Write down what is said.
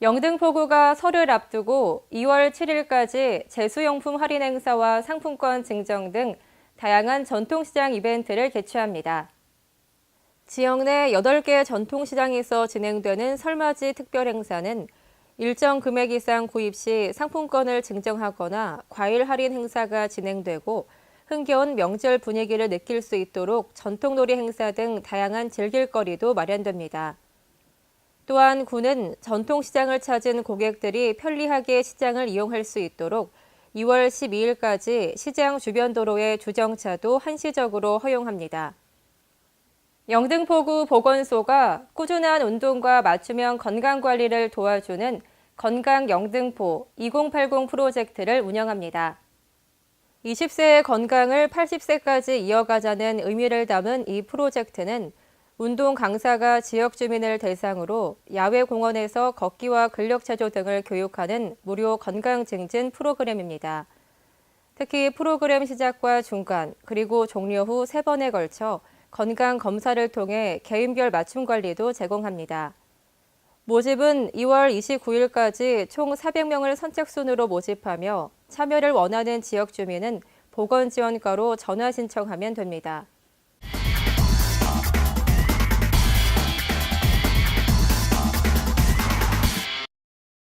영등포구가 설을 앞두고 2월 7일까지 제수용품 할인 행사와 상품권 증정 등 다양한 전통시장 이벤트를 개최합니다. 지역 내 8개 전통시장에서 진행되는 설맞이 특별 행사는 일정 금액 이상 구입 시 상품권을 증정하거나 과일 할인 행사가 진행되고 흥겨운 명절 분위기를 느낄 수 있도록 전통놀이 행사 등 다양한 즐길거리도 마련됩니다. 또한 구는 전통시장을 찾은 고객들이 편리하게 시장을 이용할 수 있도록 2월 12일까지 시장 주변 도로의 주정차도 한시적으로 허용합니다. 영등포구 보건소가 꾸준한 운동과 맞춤형 건강관리를 도와주는 건강 영등포 2080 프로젝트를 운영합니다. 20세의 건강을 80세까지 이어가자는 의미를 담은 이 프로젝트는 운동 강사가 지역 주민을 대상으로 야외 공원에서 걷기와 근력 체조 등을 교육하는 무료 건강 증진 프로그램입니다. 특히 프로그램 시작과 중간 그리고 종료 후 세 번에 걸쳐 건강 검사를 통해 개인별 맞춤 관리도 제공합니다. 모집은 2월 29일까지 총 400명을 선착순으로 모집하며 참여를 원하는 지역 주민은 보건지원과로 전화 신청하면 됩니다.